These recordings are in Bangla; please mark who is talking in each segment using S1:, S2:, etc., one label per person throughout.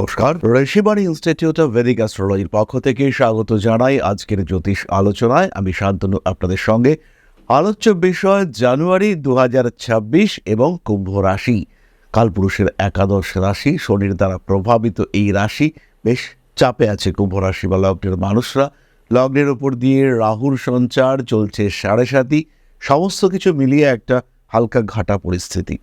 S1: নমস্কার। ঋষিবাণী ইনস্টিটিউট অফ ভেদিক অ্যাস্ট্রোলজির পক্ষ থেকে স্বাগত জানাই আজকের জ্যোতিষ আলোচনায়। আমি শান্তনু, আপনাদের সঙ্গে। আলোচ্য বিষয়, জানুয়ারি দু হাজার ছাব্বিশ এবং কুম্ভ রাশি। কালপুরুষের একাদশ রাশি, শনির দ্বারা প্রভাবিত এই রাশি। বেশ চাপে আছে কুম্ভ রাশি বা লগ্নের মানুষরা। লগ্নের উপর দিয়ে রাহুর সঞ্চার চলছে সাড়ে সাতি সমস্ত কিছু মিলিয়ে একটা হালকা ঘাটা পরিস্থিতি।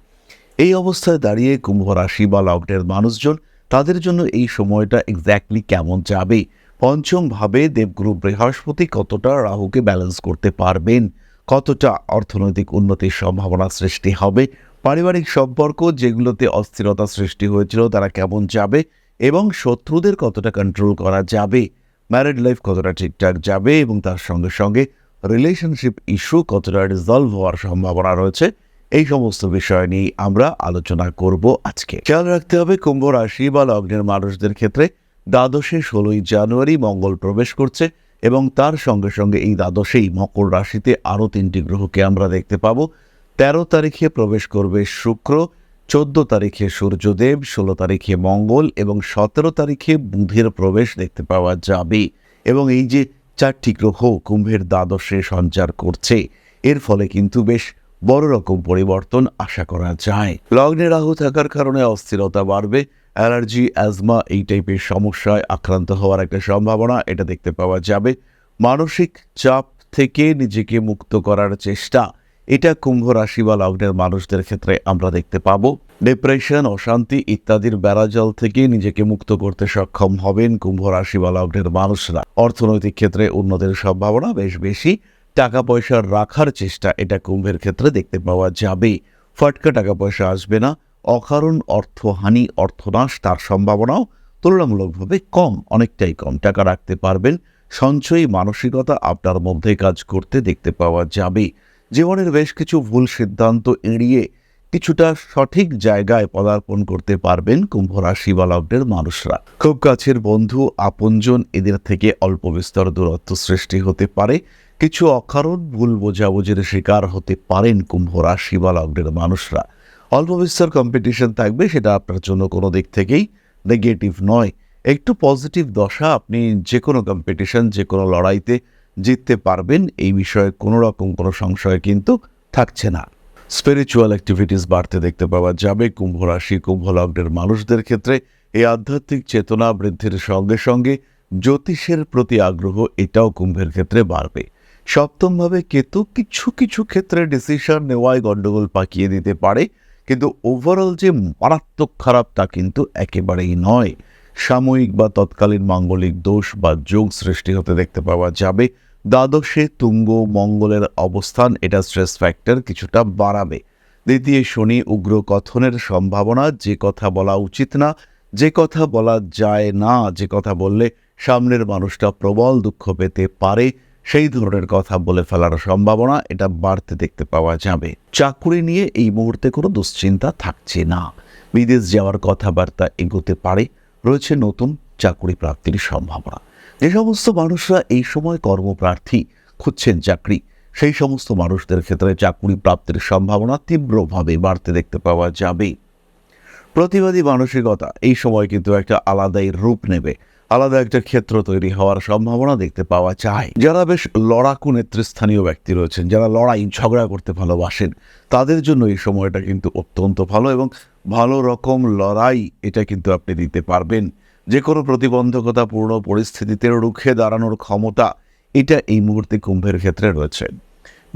S1: এই অবস্থায় দাঁড়িয়ে কুম্ভ রাশি বা লগ্নের মানুষজন তাদের জন্য এই সময়টা এক্স্যাক্টলি কেমন যাবে? পঞ্চম ভাবে দেবগুরু বৃহস্পতি কতটা রাহুকে ব্যালেন্স করতে পারবেন? কতটা অর্থনৈতিক উন্নতির সম্ভাবনা সৃষ্টি হবে? পারিবারিক সম্পর্ক যেগুলোতে অস্থিরতা সৃষ্টি হয়েছিল তারা কেমন যাবে? এবং শত্রুদের কতটা কন্ট্রোল করা যাবে? ম্যারিড লাইফ কতটা ঠিকঠাক যাবে? এবং তার সঙ্গে সঙ্গে রিলেশনশিপ ইস্যু কতটা রিজলভ হওয়ার সম্ভাবনা রয়েছে? এই সমস্ত বিষয় নিয়ে আমরা আলোচনা করব আজকে। খেয়াল রাখতে হবে কুম্ভ রাশি বা লগ্নের মানুষদের ক্ষেত্রে দ্বাদশে ষোলোই জানুয়ারি মঙ্গল প্রবেশ করছে এবং তার সঙ্গে সঙ্গে এই দ্বাদশেই মকর রাশিতে আরও তিনটি গ্রহকে আমরা দেখতে পাবো। তেরো তারিখে প্রবেশ করবে শুক্র, চোদ্দ তারিখে সূর্যদেব, ষোলো তারিখে মঙ্গল এবং সতেরো তারিখে বুধের প্রবেশ দেখতে পাওয়া যাবে। এবং এই যে চারটি গ্রহ কুম্ভের দ্বাদশে সঞ্চার করছে, এর ফলে কিন্তু বেশ বড় রকম পরিবর্তন আশা করা যায়। লগ্নে রাহু থাকার কারণে অস্থিরতা বাড়বে। অ্যালার্জি, অ্যাজমা এই টাইপের সমস্যায় আক্রান্ত হওয়ার একটা সম্ভাবনা এটা দেখতে পাওয়া যাবে। মানসিক চাপ থেকে নিজেকে মুক্ত করার চেষ্টা। এটা কুম্ভ রাশি বা লগ্নের মানুষদের ক্ষেত্রে আমরা দেখতে পাবো। ডিপ্রেশন, অশান্তি ইত্যাদির বেড়াজল থেকে নিজেকে মুক্ত করতে সক্ষম হবেন কুম্ভ রাশি বা লগ্নের মানুষরা। অর্থনৈতিক ক্ষেত্রে উন্নতির সম্ভাবনা বেশ বেশি। টাকা পয়সা রাখার চেষ্টা এটা কুম্ভের ক্ষেত্রে দেখতে পাওয়া যাবে। ফটকা টাকা পয়সা আসবে না, অকারণ অর্থহানি, অর্থনাশ তার সম্ভাবনাও তুলনামূলকভাবে কম, অনেকটাই কম। টাকা রাখতে পারবেন, সঞ্চয়ী মানসিকতা আপনার মধ্যে কাজ করতে দেখতে পাওয়া যাবে। জীবনের বেশ কিছু ভুল সিদ্ধান্ত এড়িয়ে কিছুটা সঠিক জায়গায় পদার্পণ করতে পারবেন কুম্ভ রাশি বা লগ্নের মানুষরা। খুব কাছের বন্ধু, আপনজন এদের থেকে অল্প বিস্তর দূরত্ব সৃষ্টি হতে পারে। কিছু অকারণ, ভুল বোঝাবুঝির শিকার হতে পারেন কুম্ভ রাশি বা লগ্নের মানুষরা। অল্প বিস্তর কম্পিটিশন থাকবে, সেটা আপনার জন্য কোনো দিক থেকেই নেগেটিভ নয়। একটু পজিটিভ দশা, আপনি যে কোনো কম্পিটিশন যে কোনো লড়াইতে জিততে পারবেন, এই বিষয়ে কোনো রকম কোনো সংশয় কিন্তু থাকছে না। স্পিরিচুয়াল অ্যাক্টিভিটিস বাড়তে দেখতে পাওয়া যাবে। কুম্ভ রাশি, কুম্ভ লগ্নের মানুষদের ক্ষেত্রে এই আধ্যাত্মিক চেতনা বৃদ্ধির সঙ্গে সঙ্গে জ্যোতিষের প্রতি আগ্রহ, এটাও কুম্ভের ক্ষেত্রে বাড়বে। সপ্তমভাবে কেতু কিছু কিছু ক্ষেত্রে ডিসিশন নেওয়ায় গণ্ডগোল পাকিয়ে দিতে পারে। কিন্তু ওভারঅল যে মারাত্মক খারাপ তা কিন্তু একেবারেই নয়। সাময়িক বা তৎকালীন মাঙ্গলিক দোষ বা যোগ সৃষ্টি হতে দেখতে পাওয়া যাবে। দ্বাদশে তুঙ্গ মঙ্গলের অবস্থান, এটা স্ট্রেস ফ্যাক্টর কিছুটা বাড়াবে। দ্বিতীয় শনি উগ্র কথনের সম্ভাবনা, যে কথা বলা উচিত না, যে কথা বলা যায় না, যে কথা বললে সামনের মানুষটা প্রবল দুঃখ পেতে পারে, সেই ধরনের কথা বলে ফেলার সম্ভাবনা, এটা বাড়তে দেখতে পাওয়া যাবে। চাকুরি নিয়ে এই মুহূর্তে কোনো দুশ্চিন্তা থাকছে না। বিদেশ যাওয়ার কথাবার্তা এগোতে পারে, রয়েছে নতুন চাকুরি প্রাপ্তির সম্ভাবনা। যে সমস্ত মানুষরা এই সময় কর্মপ্রার্থী খুঁজছেন চাকরি, সেই সমস্ত মানুষদের ক্ষেত্রে চাকুরি প্রাপ্তির সম্ভাবনা তীব্রভাবে বাড়তে দেখতে পাওয়া যাবে। প্রতিবাদী মানসিকতা এই সময় কিন্তু একটা আলাদাই রূপ নেবে, আলাদা একটা ক্ষেত্র তৈরি হওয়ার সম্ভাবনা দেখতে পাওয়া যায়। যারা বেশ লড়াকু নেতৃস্থানীয় ব্যক্তি রয়েছেন, যারা লড়াই, ঝগড়া করতে ভালোবাসেন, তাদের জন্য এই সময়টা কিন্তু অত্যন্ত ভালো এবং ভালো রকম লড়াই এটা কিন্তু আপনি দিতে পারবেন। যে কোনো প্রতিবন্ধকতাপূর্ণ পরিস্থিতিতে রুখে দাঁড়ানোর ক্ষমতা এটা এই মুহূর্তে কুম্ভের ক্ষেত্রে রয়েছে।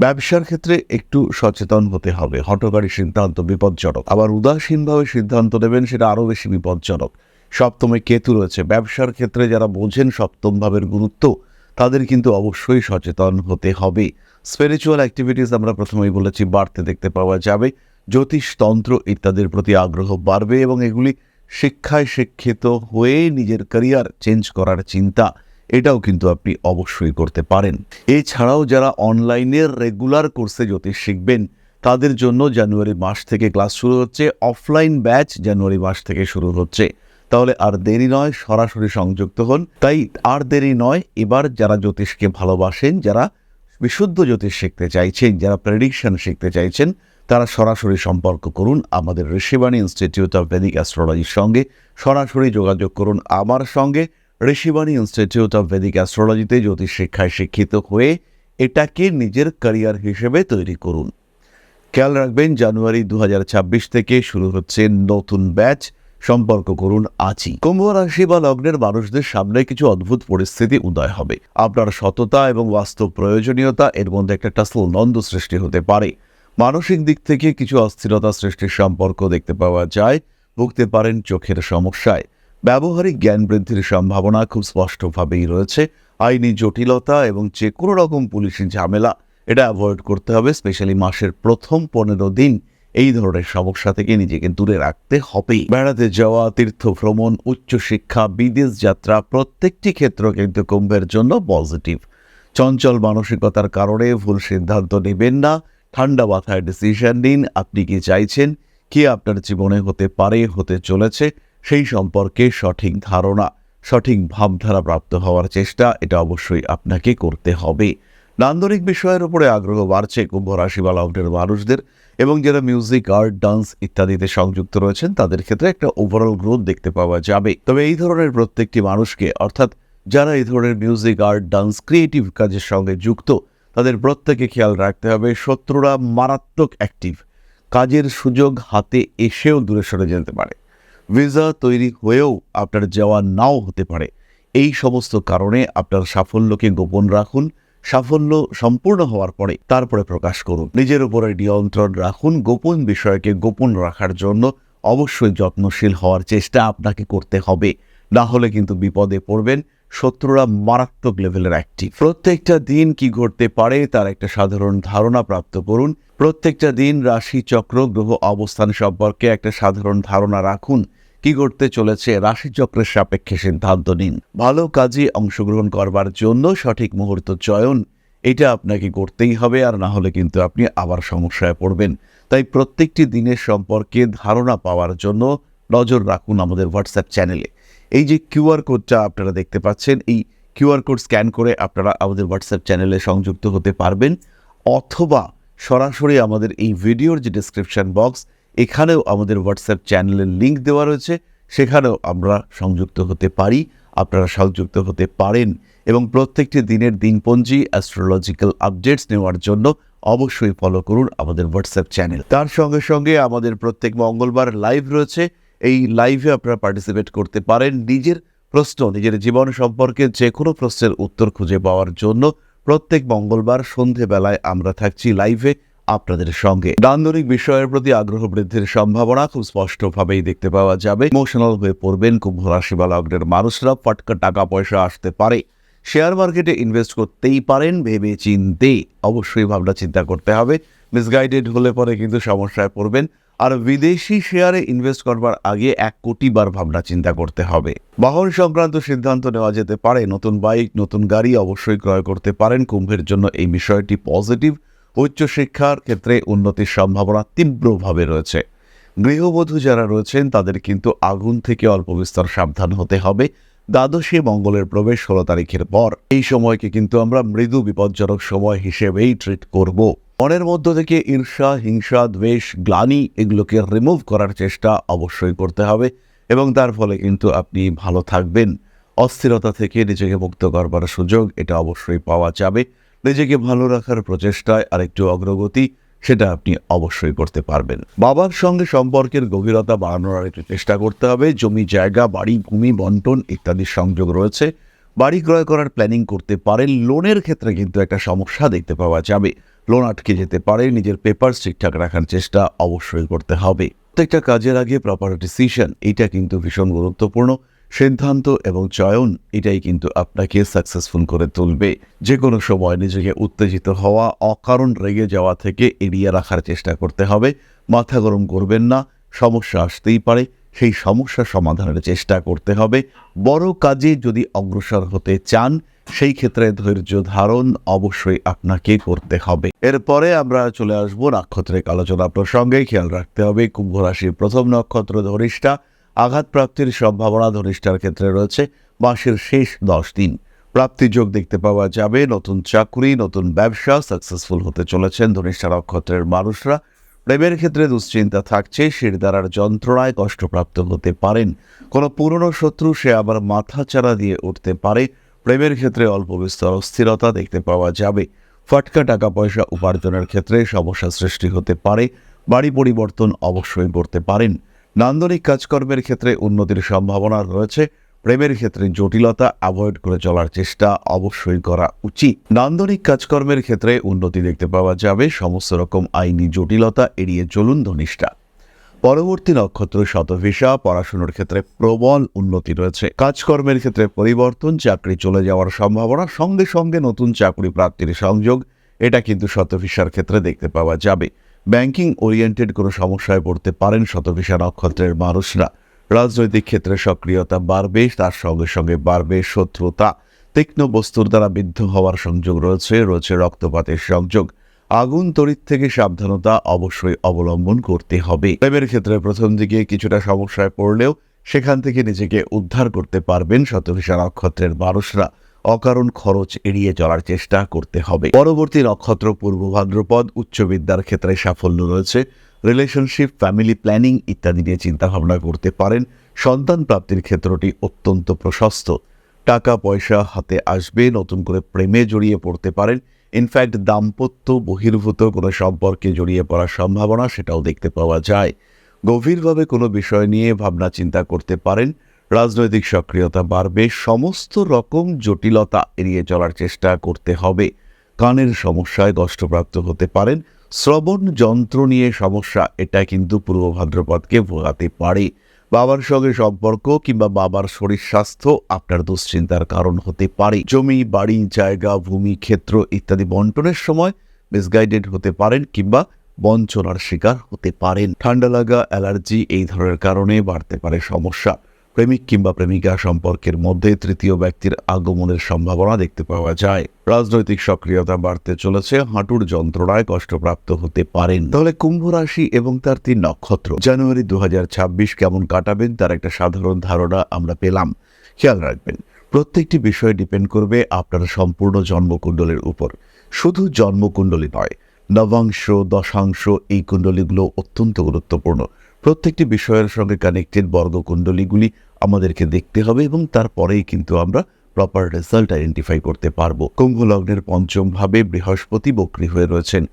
S1: ব্যবসার ক্ষেত্রে একটু সচেতন হতে হবে। হটকারী সিদ্ধান্ত বিপজ্জনক। আবার উদাসীনভাবে সিদ্ধান্ত নেবেন সেটা আরও বেশি বিপজ্জনক। সপ্তমে কেতু রয়েছে। ব্যবসার ক্ষেত্রে যারা বোঝেন সপ্তম ভাবের গুরুত্ব, তাদের কিন্তু অবশ্যই সচেতন হতে হবে। স্পিরিচুয়াল অ্যাক্টিভিটিস আমরা প্রথমেই বলেছি, বাড়তে দেখতে পাওয়া যাবে। জ্যোতিষতন্ত্র ইত্যাদির প্রতি আগ্রহ বাড়বে এবং এগুলি শিক্ষায় শিক্ষিত হয়ে নিজের ক্যারিয়ার চেঞ্জ করার চিন্তা, এটাও কিন্তু আপনি অবশ্যই করতে পারেন। এছাড়াও যারা অনলাইনের রেগুলার কোর্সে জ্যোতিষ শিখবেন, তাদের জন্য জানুয়ারি মাস থেকে ক্লাস শুরু হচ্ছে অফলাইন ব্যাচ জানুয়ারি মাস থেকে শুরু হচ্ছে। তাহলে আর দেরি নয়, সরাসরি সংযুক্ত হন। তাই আর দেরি নয়, এবার যারা জ্যোতিষকে ভালোবাসেন, যারা বিশুদ্ধ জ্যোতিষ শিখতে চাইছেন, যারা প্রেডিকশন শিখতে চাইছেন তারা সরাসরি সম্পর্ক করুন আমাদের ঋষিবাণী ইনস্টিটিউট অফ ভেদিক অ্যাস্ট্রোলজির সঙ্গে। সরাসরি যোগাযোগ করুন আমার সঙ্গে। ঋষিবাণী ইনস্টিটিউট অফ ভেদিক অ্যাস্ট্রোলজিতে জ্যোতিষ শিক্ষায় শিক্ষিত হয়ে এটাকে নিজের ক্যারিয়ার হিসেবে তৈরি করুন। খেয়াল রাখবেন, জানুয়ারি দু হাজার ছাব্বিশ থেকে শুরু হচ্ছে নতুন ব্যাচ সম্পর্ক করুন আজই। কুম্ভ রাশি বা লগ্নের মানুষদের সামনে কিছু অদ্ভুত পরিস্থিতি উদয় হবে। আপনার সততা এবং বাস্তব প্রয়োজনীয়তা এর মধ্যে একটা টাসল নন্দ সৃষ্টি হতে পারে। মানসিক দিক থেকে কিছু অস্থিরতা সৃষ্টির সম্পর্ক দেখতে পাওয়া যায়। ভুগতে পারেন চোখের সমস্যায়। ব্যবহারিক জ্ঞান বৃদ্ধির সম্ভাবনা খুব স্পষ্টভাবেই রয়েছে। আইনি জটিলতা এবং যে কোনো রকম পুলিশি ঝামেলা, এটা অ্যাভয়েড করতে হবে। স্পেশালি মাসের প্রথম পনেরো দিন এই ধরনের সমস্যা থেকে নিজেকে দূরে রাখতে হবে বেড়াতে যাওয়া তীর্থ ভ্রমণ উচ্চশিক্ষা, বিদেশ যাত্রা প্রত্যেকটি ক্ষেত্র কিন্তু কুম্ভের জন্য পজিটিভ। চঞ্চল মানসিকতার কারণে ভুল সিদ্ধান্ত নেবেন না। ঠান্ডা মাথায় ডিসিশন নিন। আপনি কি চাইছেন? কি আপনার জীবনে হতে পারে, হতে চলেছে? সেই সম্পর্কে সঠিক ধারণা, সঠিক ভাবধারা প্রাপ্ত হওয়ার চেষ্টা, এটা অবশ্যই আপনাকে করতে হবে। নান্দনিক বিষয়ের উপরে আগ্রহ বাড়ছে কুম্ভ রাশি বা লগ্নের মানুষদের এবং যারা মিউজিক আর্ট ডান্স ইত্যাদিতে সংযুক্ত রয়েছেন, তাদের ক্ষেত্রে একটা ওভারঅল গ্রোথ দেখতে পাওয়া যাবে। তবে এই ধরনের প্রত্যেকটি মানুষকে, অর্থাৎ যারা এই ধরনের মিউজিক আর্ট ডান্স ক্রিয়েটিভ কাজের সঙ্গে যুক্ত তাদের প্রত্যেকে খেয়াল রাখতে হবে, শত্রুরা মারাত্মক অ্যাক্টিভ কাজের সুযোগ হাতে এসেও দূরে সরে যেতে পারে। ভিসা তৈরি হয়েও আপনার যাওয়া নাও হতে পারে। এই সমস্ত কারণে আপনার সাফল্যকে গোপন রাখুন, সাফল্য সম্পূর্ণ হওয়ার পরে তারপরে প্রকাশ করুন। নিজের উপরে নিয়ন্ত্রণ রাখুন, গোপন বিষয়কে গোপন রাখার জন্য অবশ্যই যত্নশীল হওয়ার চেষ্টা আপনাকে করতে হবে। না হলে কিন্তু বিপদে পড়বেন শত্রুরা মারাত্মক লেভেলের অ্যাক্টিভ প্রত্যেকটা দিন কি ঘটতে পারে তার একটা সাধারণ ধারণা প্রাপ্ত করুন। প্রত্যেকটা দিন রাশি চক্র গ্রহ অবস্থান সম্পর্কে একটা সাধারণ ধারণা রাখুন। কি ঘটতে চলেছে রাশিচক্রের সাপেক্ষে সিদ্ধান্ত নিন। ভালো কাজে অংশগ্রহণ করবার জন্য সঠিক মুহূর্ত চয়ন, এটা আপনাকে করতেই হবে আর না হলে কিন্তু আপনি আবার সমস্যায় পড়বেন। তাই প্রত্যেকটি দিনের সম্পর্কে ধারণা পাওয়ার জন্য নজর রাখুন আমাদের হোয়াটসঅ্যাপ চ্যানেলে এই যে কিউআর কোডটা আপনারা দেখতে পাচ্ছেন, এই কিউআর কোড স্ক্যান করে আপনারা আমাদের হোয়াটসঅ্যাপ চ্যানেলে সংযুক্ত হতে পারবেন, অথবা সরাসরি আমাদের এই ভিডিওর যে ডিসক্রিপশন বক্স এখানেও আমাদের হোয়াটসঅ্যাপ চ্যানেলের লিঙ্ক দেওয়া রয়েছে, সেখানেও আমরা সংযুক্ত হতে পারি, আপনারা সংযুক্ত হতে পারেন এবং প্রত্যেকটি দিনের দিনপঞ্জি অ্যাস্ট্রোলজিক্যাল আপডেটস নেওয়ার জন্য অবশ্যই ফলো করুন আমাদের হোয়াটসঅ্যাপ চ্যানেল তার সঙ্গে সঙ্গে আমাদের প্রত্যেক মঙ্গলবার লাইভ রয়েছে এই লাইভে আপনারা পার্টিসিপেট করতে পারেন। নিজের প্রশ্ন, নিজের জীবন সম্পর্কে যে কোনো প্রশ্নের উত্তর খুঁজে পাওয়ার জন্য প্রত্যেক মঙ্গলবার সন্ধেবেলায় আমরা থাকছি লাইভে আপনাদের সঙ্গে। নান্দনিক বিষয়ের প্রতি আগ্রহ বৃদ্ধির সম্ভাবনা খুব স্পষ্টভাবেই দেখতে পাওয়া যাবে। ইমোশনাল হয়ে পড়বেন, কুম্ভ রাশি বা লগ্নের মানুষরা, ফটকা টাকা পয়সা আসতে পারে। শেয়ার মার্কেটে ইনভেস্ট করতেই পারেন, ভেবে চিনতে অবশ্যই ভাবনা চিন্তা করতে হবে। মিসগাইডেড হলে পরে কিন্তু সমস্যায় পড়বেন। আর বিদেশি শেয়ারে ইনভেস্ট করবার আগে এক কোটি বার ভাবনা চিন্তা করতে হবে। বাহন সংক্রান্ত সিদ্ধান্ত নেওয়া যেতে পারে। নতুন বাইক, নতুন গাড়ি অবশ্যই ক্রয় করতে পারেন। কুম্ভের জন্য এই বিষয়টি পজিটিভ উচ্চশিক্ষার ক্ষেত্রে উন্নতির সম্ভাবনা তীব্রভাবে রয়েছে। গৃহবধূ যারা রয়েছেন, তাদের কিন্তু আগুন থেকে অল্প বিস্তর সাবধান হতে হবে। দ্বাদশে মঙ্গলের প্রবেশ ষোলো তারিখের পর। এই সময়কে কিন্তু আমরা মৃদু বিপজ্জনক সময় হিসেবেই ট্রিট করব। মনের মধ্য থেকে ঈর্ষা, হিংসা, দ্বেষ, গ্লানি এগুলোকে রিমুভ করার চেষ্টা অবশ্যই করতে হবে এবং তার ফলে কিন্তু আপনি ভালো থাকবেন। অস্থিরতা থেকে নিজেকে মুক্ত করবার সুযোগ এটা অবশ্যই পাওয়া যাবে। নিজেকে ভালো রাখার প্রচেষ্টায় আরেকটু অগ্রগতি সেটা আপনি অবশ্যই করতে পারবেন। বাবার সঙ্গে সম্পর্কের গভীরতা বাড়ানোর আরেকটু চেষ্টা করতে হবে। জমি, জায়গা, বাড়ি, ভূমি, বন্টন ইত্যাদির সংযোগ রয়েছে। বাড়ি ক্রয় করার প্ল্যানিং করতে পারেন। লোনের ক্ষেত্রে কিন্তু একটা সমস্যা দেখতে পাওয়া যাবে। লোন আটকে যেতে পারে, নিজের পেপার ঠিকঠাক রাখার চেষ্টা অবশ্যই করতে হবে। প্রত্যেকটা কাজের আগে প্রপার ডিসিশন এটা কিন্তু ভীষণ গুরুত্বপূর্ণ। সিদ্ধান্ত এবং চয়ন, এটাই কিন্তু আপনাকে সাকসেসফুল করে তুলবে। যে কোনো সময় নিজেকে উত্তেজিত হওয়া, অকারণ রেগে যাওয়া থেকে এড়িয়ে রাখার চেষ্টা করতে হবে। মাথা গরম করবেন না, সমস্যা আসতেই পারে। সেই সমস্যা সমাধানের চেষ্টা করতে হবে। বড় কাজে যদি অগ্রসর হতে চান, সেই ক্ষেত্রে ধৈর্য ধারণ অবশ্যই আপনাকে করতে হবে। এরপরে আমরা চলে আসব নাক্ষত্রিক আলোচনা প্রসঙ্গে। খেয়াল রাখতে হবে, কুম্ভ রাশির প্রথম নক্ষত্র ধনিষ্ঠা আঘাত প্রাপ্তির সম্ভাবনা ধনিষ্ঠার ক্ষেত্রে রয়েছে মাসের শেষ দশ দিন। প্রাপ্তি যোগ দেখতে পাওয়া যাবে, নতুন চাকরি, নতুন ব্যবসা সাকসেসফুল হতে চলেছেন ধনিষ্ঠা নক্ষত্রের মানুষরা। প্রেমের ক্ষেত্রে দুশ্চিন্তা থাকছে শিরদারার যন্ত্রণায় কষ্টপ্রাপ্ত হতে পারেন। কোনো পুরনো শত্রু সে আবার মাথা চারা দিয়ে উঠতে পারে। প্রেমের ক্ষেত্রে অল্প বিস্তর অস্থিরতা দেখতে পাওয়া যাবে। ফাটকা টাকা পয়সা উপার্জনের ক্ষেত্রে সমস্যা সৃষ্টি হতে পারে। বাড়ি পরিবর্তন অবশ্যই করতে পারেন। নান্দনিক কাজকর্মের ক্ষেত্রে উন্নতির সম্ভাবনা রয়েছে। প্রেমের ক্ষেত্রে জটিলতা অ্যাভয়েড করে চলার চেষ্টা অবশ্যই করা উচিত। নান্দনিক কাজকর্মের ক্ষেত্রে উন্নতি দেখতে পাওয়া যাবে। সমস্ত রকম আইনি জটিলতা এড়িয়ে চলুন ধনিষ্ঠা। পরবর্তী নক্ষত্র শতভিসা, পড়াশুনোর ক্ষেত্রে প্রবল উন্নতি রয়েছে। কাজকর্মের ক্ষেত্রে পরিবর্তন, চাকরি চলে যাওয়ার সম্ভাবনা, সঙ্গে সঙ্গে নতুন চাকরি প্রাপ্তির সংযোগ, এটা কিন্তু শতভিসার ক্ষেত্রে দেখতে পাওয়া যাবে। ব্যাংকিং ওরিয়েন্টেড কোনো সমস্যায় পড়তে পারেন শতভিসা নক্ষত্রের মানুষরা। রাজনৈতিক ক্ষেত্রে সক্রিয়তা বাড়বে, তার সঙ্গে সঙ্গে বাড়বে শত্রুতা। তীক্ষ্ণ বস্তুর দ্বারা বিদ্ধ হওয়ার সংযোগ রয়েছে রয়েছে রক্তপাতের সংযোগ। আগুন, তড়িৎ থেকে সাবধানতা অবশ্যই অবলম্বন করতে হবে। প্রেমের ক্ষেত্রে প্রথম দিকে কিছুটা সমস্যায় পড়লেও সেখান থেকে নিজেকে উদ্ধার করতে পারবেন শতভিসা নক্ষত্রের মানুষরা। অকারণ খরচ এড়িয়ে চলার চেষ্টা করতে হবে। পরবর্তী নক্ষত্র পূর্ব ভাদ্রপদ, উচ্চ ক্ষেত্রে সাফল্য রয়েছে। রিলেশনশিপ ফ্যামিলি প্ল্যানিং ইত্যাদি নিয়ে চিন্তাভাবনা করতে পারেন। সন্তান প্রাপ্তির ক্ষেত্রটি অত্যন্ত প্রশস্ত। টাকা, পয়সা হাতে আসবে, নতুন করে প্রেমে জড়িয়ে পড়তে পারেন। ইনফ্যাক্ট দাম্পত্য বহির্ভূত কোনো সম্পর্কে জড়িয়ে পড়ার সম্ভাবনা সেটাও দেখতে পাওয়া যায়। গভীরভাবে কোনো বিষয় নিয়ে ভাবনা চিন্তা করতে পারেন। রাজনৈতিক সক্রিয়তা বাড়বে, সমস্ত রকম জটিলতা এড়িয়ে চলার চেষ্টা করতে হবে। কানের সমস্যায় কষ্টপ্রাপ্ত হতে পারেন। শ্রবণ যন্ত্র নিয়ে সমস্যা, এটা কিন্তু পূর্ব ভাদ্রপদকে ভোগাতে পারে। বাবার সঙ্গে সম্পর্ক কিংবা বাবার শরীর স্বাস্থ্য আপনার দুশ্চিন্তার কারণ হতে পারে। জমি, বাড়ি, জায়গা, ভূমি, ক্ষেত্র ইত্যাদি বন্টনের সময় মিসগাইডেড হতে পারেন কিংবা বঞ্চনার শিকার হতে পারেন। ঠান্ডা লাগা, অ্যালার্জি এই ধরনের কারণে বাড়তে পারে সমস্যা। প্রেমিক কিংবা প্রেমিকা সম্পর্কের মধ্যে তৃতীয় ব্যক্তির আগমনের সম্ভাবনা দেখতে পাওয়া যায়। রাজনৈতিক সক্রিয়তা বাড়তে চলেছে, হাঁটুর যন্ত্রণায় কষ্টপ্রাপ্ত হতে পারেন। তাহলে কুম্ভ রাশি এবং তার তিন নক্ষত্র, জানুয়ারি দু হাজার ছাব্বিশ কেমন কাটাবেন তার একটা সাধারণ ধারণা আমরা পেলাম। খেয়াল রাখবেন, প্রত্যেকটি বিষয় ডিপেন্ড করবে আপনার সম্পূর্ণ জন্মকুণ্ডলের উপর। শুধু জন্মকুণ্ডলী নয়, নবাংশ, দশাংশ এই কুণ্ডলীগুলো অত্যন্ত গুরুত্বপূর্ণ। প্রত্যেকটি বিষয়ের সঙ্গে কানেক্টেড বর্গকুণ্ডলীগুলি আমাদেরকে দেখতে হবে এবং তারপরেই কিন্তু আমরা প্রপার রেজাল্ট আইডেন্টিফাই করতে পারব। কুম্ভ লগ্নের পঞ্চম ভাবে বৃহস্পতি বক্রী হয়ে রয়েছেন।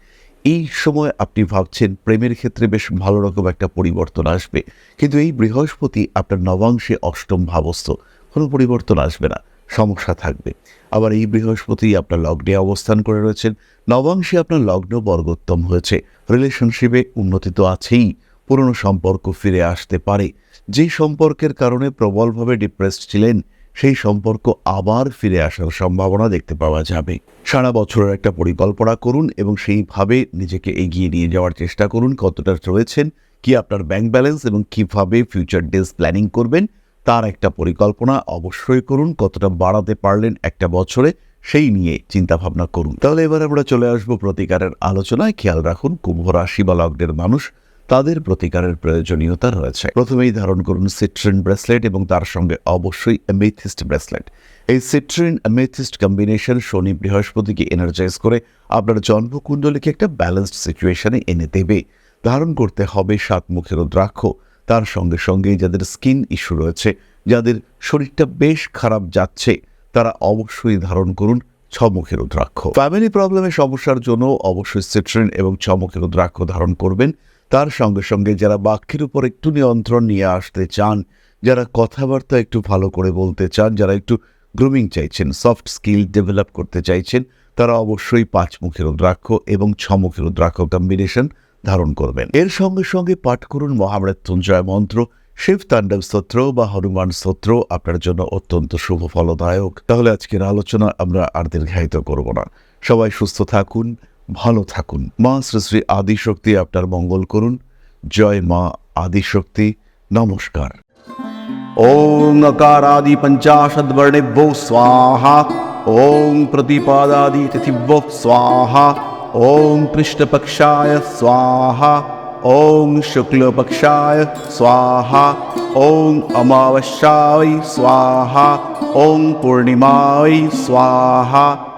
S1: এই সময় আপনি ভাবছেন প্রেমের ক্ষেত্রে বেশ ভালো রকম একটা পরিবর্তন আসবে। কিন্তু এই বৃহস্পতি আপনার নবাংশে অষ্টম ভাবস্থ। কোনো পরিবর্তন আসবে না, সমস্যা থাকবে। আবার এই বৃহস্পতি আপনার লগ্নে অবস্থান করে রয়েছেন। নবাংশে আপনার লগ্ন বর্গোত্তম হয়েছে। রিলেশনশিপে উন্নতি তো আছেই। পুরনো সম্পর্ক ফিরে আসতে পারে। যে সম্পর্কের কারণে প্রবলভাবে ডিপ্রেসড ছিলেন, সেই সম্পর্ক আবার ফিরে আসার সম্ভাবনা দেখতে পাওয়া যাবে। সারা বছরের একটা পরিকল্পনা করুন এবং সেইভাবে নিজেকে এগিয়ে নিয়ে যাওয়ার চেষ্টা করুন, কতটা রয়েছেন, কি আপনার ব্যাংক ব্যালেন্স এবং কীভাবে ফিউচার ডেজ প্ল্যানিং করবেন, তার একটা পরিকল্পনা অবশ্যই করুন, কতটা বাড়াতে পারলেন একটা বছরে, সেই নিয়ে চিন্তা ভাবনা করুন। তাহলে এবার আমরা চলে আসব প্রতিকারের আলোচনায়। খেয়াল রাখুন, কুম্ভ রাশি বা লগ্নের মানুষ তাদের প্রতিকারের প্রয়োজনীয়তা রয়েছে। প্রথমেই ধারণ করুন সিট্রিন ব্রেসলেট এবং তার সঙ্গে অবশ্যই অ্যামেথিস্ট ব্রেসলেট। এই সিট্রিন অ্যামেথিস্ট কম্বিনেশন শনি বৃহস্পতিকে এনার্জাইজ করে আপনার জন্মকুণ্ডলীকে একটা ব্যালেন্সড সিচুয়েশনে এনে দেবে। ধারণ করতে হবে সাত মুখের রুদ্রাক্ষ তার সঙ্গে সঙ্গে যাদের স্কিন ইস্যু রয়েছে, যাদের শরীরটা বেশ খারাপ যাচ্ছে, তারা অবশ্যই ধারণ করুন ছমুখের রুদ্রাক্ষ ফ্যামিলি প্রবলেমের সমস্যার জন্য অবশ্যই সিট্রিন এবং ছমুখের রুদ্রাক্ষ ধারণ করবেন। তার সঙ্গে সঙ্গে যারা বাক্যের উপর একটু নিয়ন্ত্রণ নিয়ে আসতে চান, যারা কথাবার্তা একটু ভালো করে বলতে চান, যারা একটু গ্রুমিং চাইছেন সফট স্কিল ডেভেলপ করতে চাইছেন, তারা অবশ্যই পাঁচ মুখের রুদ্রাক্ষ এবং ছমুখের রুদ্রাক্ষ কম্বিনেশন ধারণ করবেন। এর সঙ্গে সঙ্গে পাঠ করুন মহামৃত্যুঞ্জয় মন্ত্র, শিব তাণ্ডব স্তোত্র বা হনুমান স্তোত্র, আপনার জন্য অত্যন্ত শুভ ফলদায়ক। তাহলে আজকের আলোচনা আমরা আর দীর্ঘায়িত করব না। সবাই সুস্থ থাকুন ভালো থাকুন। মা শ্রী শ্রী আদিশক্তি আপনার মঙ্গল করুন। জয় মা আদিশক্তি। নমস্কার।
S2: ওং আকারাদি পঞ্চাশদ বর্ণেভ্যো স্বাহা। ওং প্রতিপাদাদি তিথিভ্যো স্বাহা। ওং কৃষ্ণপক্ষায় স্বাহা। ওং শুক্লপক্ষায় স্বাহা। ওং অমাবস্যায় স্বাহা। ওং পূর্ণিমায় স্বাহা।